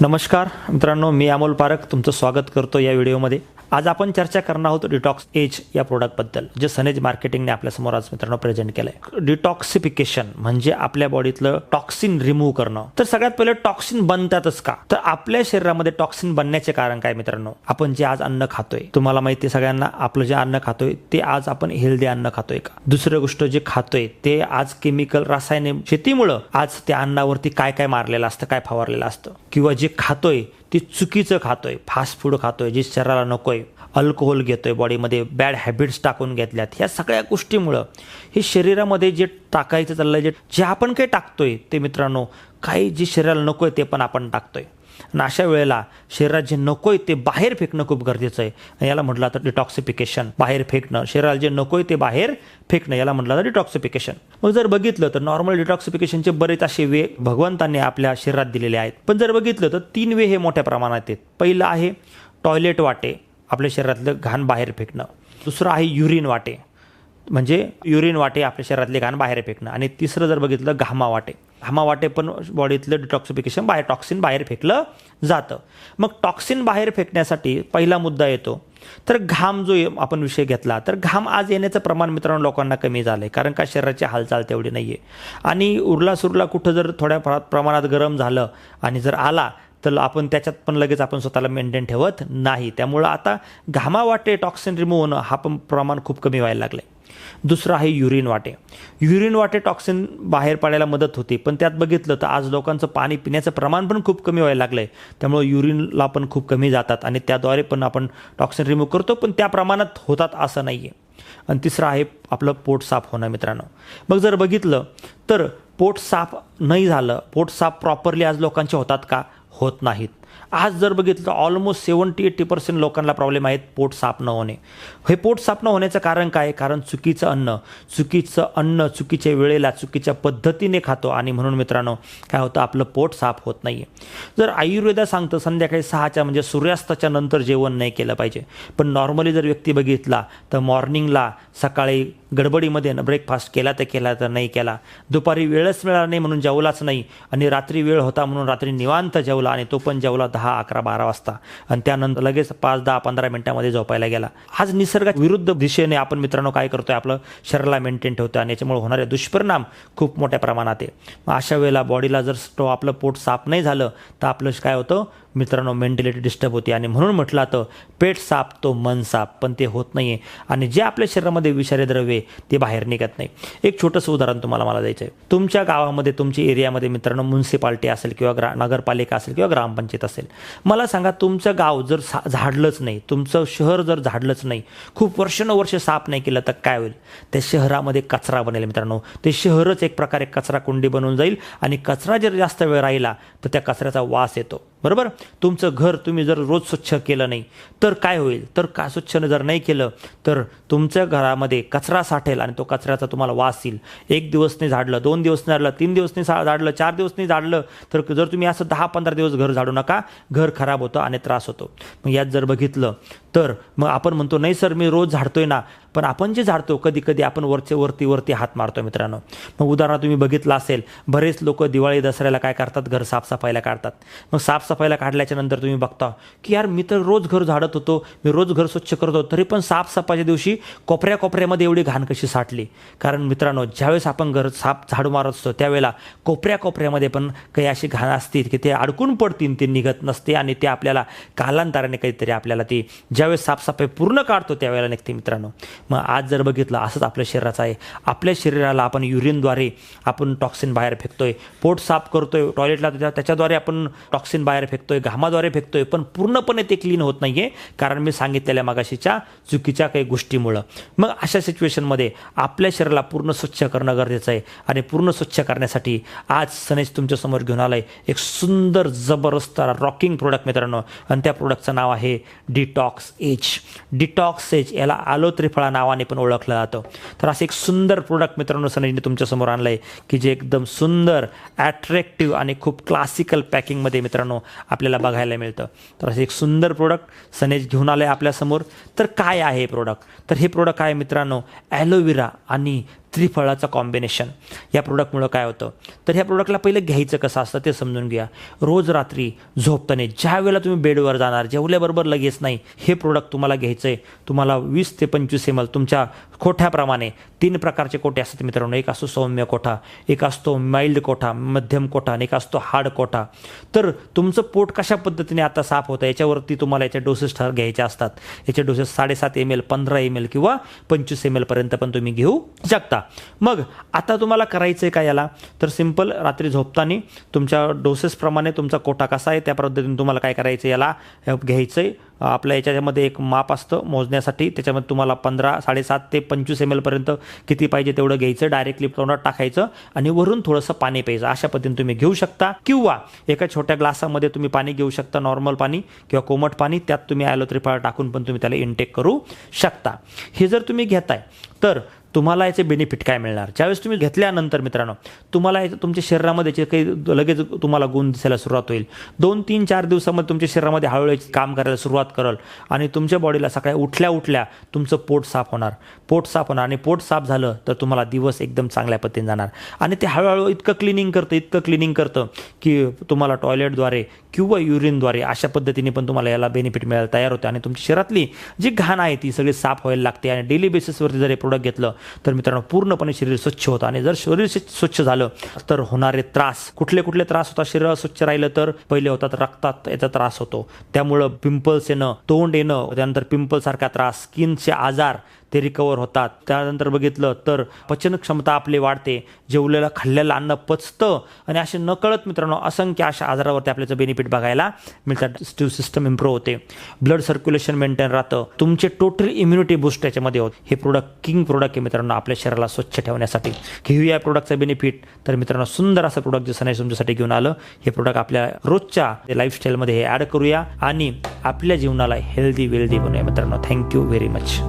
नमस्कार मित्रांनो मी अमोल पारख तुमचं स्वागत करतो या व्हिडिओमध्ये. आज आपण चर्चा करणार आहोत डिटॉक्स एज या प्रोडक्टबद्दल जे सनेज मार्केटिंगने आपल्यासमोर आज मित्रांनो प्रेझेंट केलं आहे डिटॉक्सिफिकेशन म्हणजे आपल्या बॉडीतलं टॉक्सिन रिमूव्ह करणं. तर सगळ्यात पहिले टॉक्सिन बनतातच का? तर आपल्या शरीरामध्ये टॉक्सिन बनण्याचे कारण काय मित्रांनो? आपण जे आज अन्न खातोय तुम्हाला माहिती आहे सगळ्यांना आपलं जे अन्न खातोय ते आज आपण हेल्दी अन्न खातोय का? दुसरी गोष्ट जे खातोय ते आज केमिकल रासायनिक शेतीमुळं आज त्या अन्नावरती काय काय मारलेलं असतं काय फवारलेलं असतं? किंवा जे खातोय ती चुकीचं खातोय फास्ट फूड खातोय जे शरीराला नको आहे अल्कोहोल घेतो आहे बॉडीमध्ये बॅड हॅबिट्स टाकून घेतल्यात. ह्या सगळ्या गोष्टीमुळं हे शरीरामध्ये जे टाकायचं चाललं जे जे आपण काही टाकतोय ते मित्रांनो काही जे शरीराला नको आहे ते पण आपण टाकतोय. आणि अशा वेळेला शरीरात जे नको आहे ते बाहेर फेकणं खूप गरजेचं आहे. याला म्हटलं तर डिटॉक्सिफिकेशन बाहेर फेकणं. शरीराला जे नको आहे ते बाहेर फेकणं याला म्हटलं तर डिटॉक्सिफिकेशन मग जर बघितलं तर नॉर्मल डिटॉक्सिफिकेशनचे बरेच असे वे भगवंतांनी आपल्या शरीरात दिलेले आहेत. पण जर बघितलं तर तीन वे हे मोठ्या प्रमाणात आहेत. पहिलं आहे टॉयलेट वाटे. आपल्या शरीरातलं घाण बाहेर फेकणं. दुसरं आहे युरिन वाटे. म्हणजे युरिन वाटे आपल्या शरीरातले घाण बाहेर फेकणं. आणि तिसरं जर बघितलं घामा वाटे. घामा वाटे पण बॉडीतलं डिटॉक्सिफिकेशन बाहेर टॉक्सिन बाहेर फेकलं जातं. मग टॉक्सिन बाहेर फेकण्यासाठी पहिला मुद्दा येतो. तर घाम जो आपण विषय घेतला. तर घाम आज येण्याचं प्रमाण मित्रांनो लोकांना कमी झालं आहे कारण का शरीराची हालचाल तेवढी नाही आहे आणि उरला सुरला कुठं जर थोड्या प्रमाणात गरम झालं आणि जर आला तर आपण त्याच्यात पण लगेच आपण स्वतःला मेंटेन ठेवत नाही. त्यामुळं आता घामा वाटे टॉक्सिन रिमूव्ह होणं हा पण प्रमाण खूप कमी व्हायला लागलं आहे दुसरं आहे युरिन वाटे. युरिन वाटे टॉक्सिन बाहेर पाडायला मदत होते पण त्यात बघितलं तर आज लोकांचं पाणी पिण्याचं प्रमाण पण खूप कमी व्हायला लागलं आहे त्यामुळे युरिनला पण खूप कमी जातात आणि त्याद्वारे पण आपण टॉक्सिन रिमूव्ह करतो पण त्या प्रमाणात होतात असं नाही आहे आणि तिसरं आहे आपलं पोट साफ होणं मित्रांनो. मग जर बघितलं तर पोट साफ नाही झालं पोट साफ प्रॉपरली आज लोकांचे होतात का? होत नाहीत. आज जर बघितलं ऑलमोस्ट सेवन्टी एट्टी पर्सेंट लोकांना प्रॉब्लेम आहेत पोट साफ न होणे. हे पोट साफ न होण्याचं कारण काय? कारण चुकीचं अन्न चुकीचं अन्न चुकीच्या वेळेला चुकीच्या पद्धतीने खातो. आणि म्हणून मित्रांनो काय होतं? आपलं पोट साफ होत नाही जर आयुर्वेदा सांगतं संध्याकाळी सहाच्या म्हणजे सूर्यास्ताच्या नंतर जेवण नाही केलं पाहिजे. पण नॉर्मली जर व्यक्ती बघितला तर मॉर्निंगला सकाळी गडबडीमध्ये ब्रेकफास्ट केला तर केला तर नाही केला. दुपारी वेळच मिळाला नाही म्हणून जेवलाच नाही. आणि रात्री वेळ होता म्हणून रात्री निवांत जेवला आणि तो पण जेवला. दहा अकरा बारा वाजता. आणि त्यानंतर लगेच पाच दहा पंधरा मिनिटांमध्ये झोपायला गेला. आज निसर्गाच्या विरुद्ध दिशेने आपण मित्रांनो काय करतोय? आपलं शरीराला मेंटेन ठेवतो आणि याच्यामुळे होणारे दुष्परिणाम खूप मोठ्या प्रमाणात आहे. मग अशा वेळेला बॉडीला जर तो आपलं पोट साफ नाही झालं तर आपलं काय होतं? मित्रांनो मेंटॅलिटी डिस्टर्ब होते. आणि म्हणून म्हटलं तर पेट साफ तो मन साप पण ते होत नाही आहे आणि जे आपल्या शरीरामध्ये विषारी द्रव्य आहे, ते बाहेर निघत नाही. एक छोटंसं उदाहरण तुम्हाला मला द्यायचं आहे. तुमच्या गावामध्ये तुमच्या एरियामध्ये मित्रांनो म्युन्सिपाल्टी असेल किंवा ग्रा नगरपालिका असेल किंवा ग्रामपंचायत असेल मला सांगा तुमचं गाव जर सा झाडलंच नाही तुमचं शहर जर झाडलंच नाही खूप वर्षानुवर्ष साफ नाही केलं तर काय होईल? त्या शहरामध्ये कचरा बनेल मित्रांनो. ते शहरच एक प्रकारे कचरा कुंडी बनून जाईल आणि कचरा जर जास्त वेळ राहिला तर त्या कचऱ्याचा वास येतो. बरोबर? तुमचं घर तुम्ही जर रोज स्वच्छ केलं नाही तर काय होईल? तर का स्वच्छ जर नाही केलं तर तुमच्या घरामध्ये कचरा साठेल आणि तो कचऱ्याचा तुम्हाला वास येईल. एक दिवसने झाडलं दोन दिवस झाडलं तीन दिवसने सा- झाडलं चार दिवसने झाडलं तर जर तुम्ही असं दहा पंधरा दिवस घर झाडू नका घर खराब होतं आणि त्रास होतो. मग यात जर बघितलं तर मग आपण म्हणतो नाही सर मी रोज झाडतोय ना. पण आपण जे झाडतो कधी कधी आपण वरचे वरती वरती हात मारतो मित्रांनो. मग उदाहरणार्थ तुम्ही बघितलं असेल बरेच लोक दिवाळी दसऱ्याला काय करतात? घर साफसफाईला काढतात. मग साफसफाईला काढल्याच्या नंतर तुम्ही बघता की यार मी तर रोज घर झाडत होतो मी रोज घर स्वच्छ करतो तरी पण साफसफाईच्या दिवशी कोपऱ्या कोपऱ्यामध्ये एवढी घाण कशी साठली? कारण मित्रांनो ज्यावेळेस आपण घर साफ झाडू मारत असतो त्यावेळेला कोपऱ्या कोपऱ्यामध्ये पण काही अशी घाण असतील की ते अडकून पडतील ते निघत नसते आणि ते आपल्याला कालांतराने काहीतरी आपल्याला ती ज्यावेळेस साफसफाई पूर्ण काढतो त्यावेळेला निघते मित्रांनो. मग आज जर बघितलं असंच आपल्या शरीराचं आहे. आपल्या शरीराला आपण युरिनद्वारे आपण टॉक्सिन बाहेर फेकतोय. पोट साफ करतोय टॉयलेटला त्याच्याद्वारे आपण टॉक्सिन बाहेर फेकतोय घामाद्वारे फेकतोय पण पूर्णपणे ते क्लीन होत नाही आहे कारण मी सांगितलेल्या मागाशीच्या चुकीच्या काही गोष्टीमुळं. मग अशा सिच्युएशनमध्ये आपल्या शरीराला पूर्ण स्वच्छ करणं गरजेचं आहे. आणि पूर्ण स्वच्छ करण्यासाठी आज सनेश तुमच्यासमोर घेऊन आलं आहे एक सुंदर जबरदस्त रॉकिंग प्रोडक्ट मित्रांनो. आणि त्या प्रोडक्टचं नाव आहे डिटॉक्स एज डिटॉक्स एज याला आलो त्रिफळा नावाने पण ओळखलं जातं. तर असं एक सुंदर प्रोडक्ट मित्रांनो सनेजने तुमच्यासमोर आणलं आहे की जे एकदम सुंदर ॲट्रॅक्टिव्ह आणि खूप क्लासिकल पॅकिंगमध्ये मित्रांनो आपल्याला बघायला मिळतं. तर असं एक सुंदर प्रोडक्ट सनेज घेऊन आलं आहे आपल्यासमोर तर काय आहे हे प्रोडक्ट तर हे प्रोडक्ट आहे मित्रांनो ॲलोवेरा आणि त्रिफळाचं कॉम्बिनेशन या प्रोडक्टमुळं काय होतं? तर ह्या प्रोडक्टला पहिलं घ्यायचं कसं असतं ते समजून घ्या. रोज रात्री झोपताना ज्या वेळेला तुम्ही बेडवर जाणार जेवल्याबरोबर लगेच नाही हे प्रोडक्ट तुम्हाला घ्यायचं आहे तुम्हाला वीस ते पंचवीस एम एल तुमच्या खोठ्याप्रमाणे तीन प्रकारचे कोठे असतात मित्रांनो? एक असतो सौम्य कोठा एक असतो माइल्ड कोठा मध्यम कोठा आणि एक असतो हार्ड कोठा. तर तुमचं पोट कशा पद्धतीने आता साफ होतं? याच्यावरती तुम्हाला याचे डोसेस ठर घ्यायचे असतात. याचे डोसेस साडेसात एम एल पंधरा एम एल किंवा पंचवीस एम एलपर्यंत पण तुम्ही घेऊ शकता. मग आता तुम्हाला करायचं आहे का याला? तर सिंपल रात्री झोपताना तुमच्या डोसेसप्रमाणे तुमचा कोटा कसा आहे त्या पद्धतीने तुम्हाला काय करायचं याला घ्यायचं आहे आपल्या याच्यामध्ये एक माप असतं मोजण्यासाठी. त्याच्यामध्ये तुम्हाला पंधरा साडेसात ते पंचवीस एम एलपर्यंत किती पाहिजे तेवढं घ्यायचं. डायरेक्टली तोंडात टाकायचं आणि वरून थोडंसं पाणी प्यायचं. अशा पद्धतीने तुम्ही घेऊ शकता. किंवा एका छोट्या ग्लासामध्ये तुम्ही पाणी घेऊ शकता नॉर्मल पाणी किंवा कोमट पाणी. त्यात तुम्ही ॲलोत्रिफाळ टाकून पण तुम्ही त्याला इनटेक करू शकता. हे जर तुम्ही घेताय तर तुम्हाला याचे बेनिफिट काय मिळणार? ज्यावेळेस तुम्ही घेतल्यानंतर मित्रांनो तुम्हाला याचं तुमच्या शरीरामध्ये जे काही लगेच तुम्हाला गुण दिसायला सुरुवात होईल. दोन तीन चार दिवसामध्ये तुमच्या शरीरामध्ये हळूहळू काम करायला सुरुवात करल आणि तुमच्या बॉडीला सकाळी उठल्या उठल्या तुमचं पोट साफ होणार. पोट साफ होणार आणि पोट साफ झालं तर तुम्हाला दिवस एकदम चांगल्या पद्धतीने जाणार. आणि ते हळूहळू इतकं क्लिनिंग करतं इतकं क्लिनिंग करतं की तुम्हाला टॉयलेटद्वारे किंवा युरिनद्वारे अशा पद्धतीने पण तुम्हाला याला बेनिफिट मिळायला तयार होते. आणि तुमच्या शरीरातली जी घाण आहे ती सगळी साफ व्हायला लागते. आणि डेली बेसिसवरती जर हे प्रोडक्ट घेतलं तर मित्रांनो पूर्णपणे शरीर स्वच्छ होतं. आणि जर शरीर स्वच्छ झालं तर होणारे त्रास कुठले कुठले त्रास होतात शरीर स्वच्छ राहिलं तर? पहिले होतात रक्तात याचा त्रास होतो. त्यामुळं पिंपल्स येणं तोंड येणं त्यानंतर पिंपल सारखा त्रास स्किनचे आजार ते रिकवर होतात. त्यानंतर बघितलं तर पचन क्षमता आपली वाढते. जेवलेलं खाल्लेलं अन्न पचतं. आणि असे नकळत मित्रांनो असंख्य अशा आजारावरती आपल्याचं बेनिफिट बघायला मिळतात. स्टीव सिस्टम इम्प्रूव्ह होते. ब्लड सर्क्युलेशन मेंटेन राहतं. तुमचे टोटल इम्युनिटी बूस्ट याच्यामध्ये होत. हे प्रोडक्ट किंग प्रोडक्ट आहे मित्रांनो आपल्या शरीराला स्वच्छ ठेवण्यासाठी. घेऊया या प्रोडक्टचं बेनिफिट तर मित्रांनो सुंदर असं प्रोडक्ट जसं नाही तुमच्यासाठी घेऊन आलं हे प्रोडक्ट आपल्या रोजच्या लाईफस्टाईलमध्ये हे ॲड करूया. आणि आपल्या जीवनाला हेल्दी वेल्दी बनवूया मित्रांनो. Thank you very much